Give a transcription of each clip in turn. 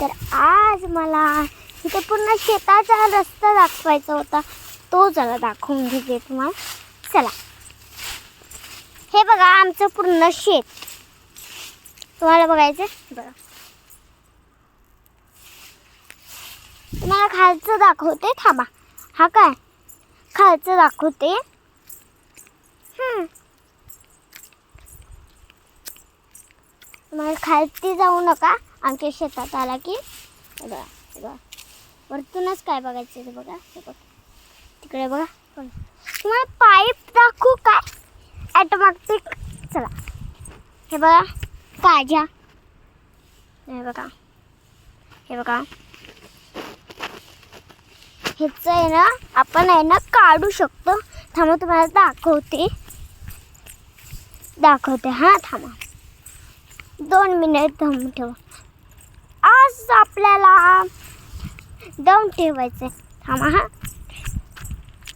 तर आज मला इथे पूर्ण शेताचा रस्ता दाखवायचा होता. तो जरा दाखवून घेते तुम्हाला. चला. हे बघा आमचं पूर्ण शेत. तुम्हाला बघायचं बघा. तुम्हाला खालचं दाखवते? थांबा. हा काय? खालचं दाखवते. मला तुम्हाला खालती जाऊ नका. आमच्या शेतात आला की बघा हे बघा. वरतूनच काय बघायचं ते बघा हे बघा. तिकडे बघा. तुम्हाला पाईप दाखवू काय? ॲटोमॅटिक चला. हे बघा. काजा हे बघा. हे बघा. ह्याचं आहे ना आपण आहे ना काढू शकतो. थांबा तुम्हाला दाखवते. दाखवते. हां थांबा. दोन मिनिट थांबून ठेवा. आज आपल्याला. दम ठेवायचं थांबा हां.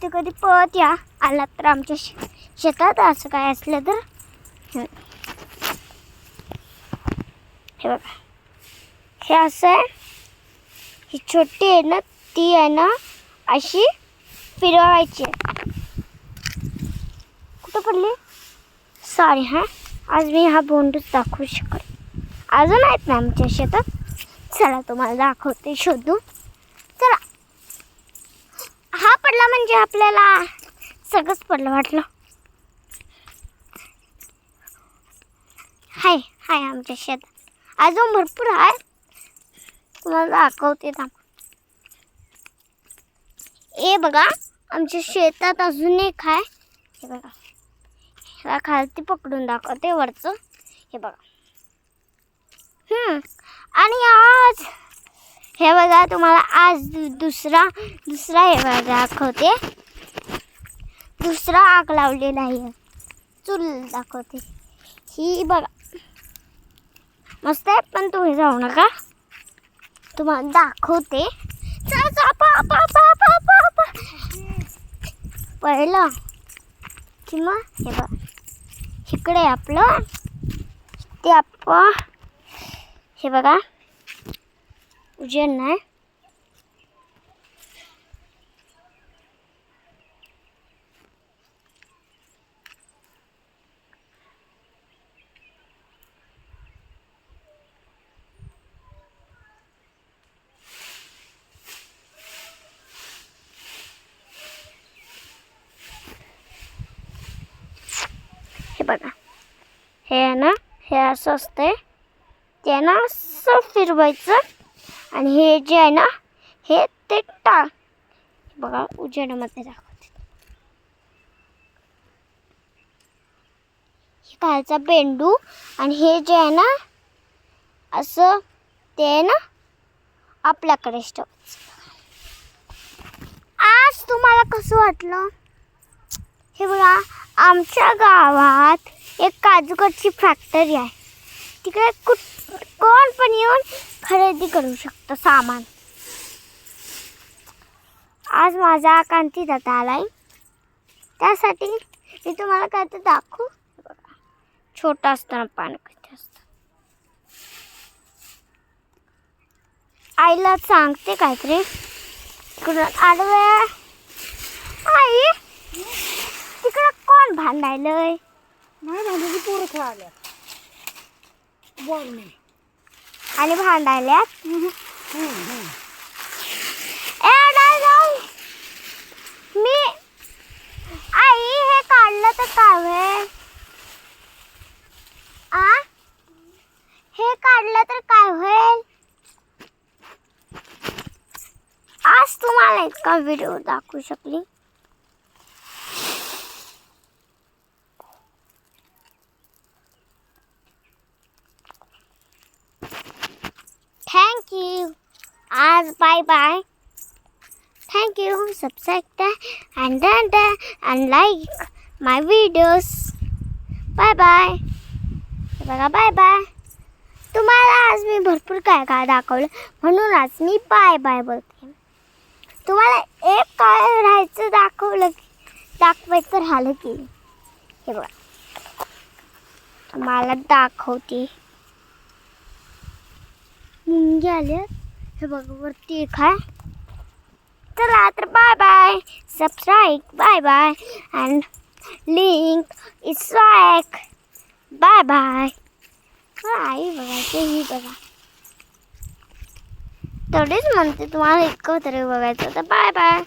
ते कधी पळत या. आला तर आमच्या शे- शेतात असं काय असलं तर. हे बघा. हे असं आहे. ही छोटी आहे ना ती आहे ना अशी फिरवायची आहे. कुठं पडली? सॉरी हां. आज मी हा बोंडूच दाखवू शकत अजून आहेत ना आमच्या शेतात? चला तुम्हाला दाखवते शोधू चला. हा पडला म्हणजे आपल्याला सगळंच पडलं वाटलं. हाय हाय आमच्या शेतात. अजून भरपूर आहे तुम्हाला दाखवते थांब. हे बघा आमच्या शेतात अजून एक आहे हे बघा. ह्याला खालती पकडून दाखवते वरचं. हे बघा. हम्म. आणि आज हे बघा तुम्हाला आज दुसरा दुसरा हे बघा दाखवते. दुसरा आग लावलेला आहे. चूल दाखवते. ही बघा. मस्त आहे पण तुम्ही जाऊ नका. तुम्हाला दाखवते. पहिलं किंवा हे बघ. इकडे आपलं. ते आपण हे बघा. उजेड नाही हे बघा. हे ना हे असं असते त्यांना असं फिरवायचं. आणि हे जे आहे ना हे ते टाक बघा उजेडामध्ये दाखवते. हे खालचा पेंडू आणि हे जे आहे ना असं ते आहे ना आपल्याकडे ठेवायचं आज तुम्हाला कसं वाटलं? हे बघा आमच्या गावात एक काजूकरची फॅक्टरी आहे. तिकडे कुठ कोण पण येऊन खरेदी करू शकतं सामान. आज माझा कांती दादा आलाय. त्यासाठी मी तुम्हाला काय तर दाखवू बघा. छोटा असताना पान किती असतं. आईला सांगते काहीतरी. तिकडून आडव्या आई तिकडं कोण भांडायलंय? नाही भांडायची पोरं खेळाल्या आणि जाऊ. मी आई हे काढलं तर काय होईल आ? हे काढलं तर काय होईल आज तुम्हाला इतका व्हिडिओ दाखवू शकली Thank you. आज bye bye Thank you. Subscribe and then and like my videos. Bye bye. बघा बाय बाय तुम्हाला आज मी भरपूर काय काय दाखवलं म्हणून आज मी बाय बाय बोलते. तुम्हाला एक काय राहायचं दाखवलं की दाखवायचं राहिलं की हे बघा. मला दाखवते. मुंगी आल्या हे बघ वरती एक आहे. चला तर bye bye subscribe bye bye and link it's like bye bye आई बघायचं ही बघा. तेवढेच म्हणते तुम्हाला इतकं तरी बघायचं. तर बाय बाय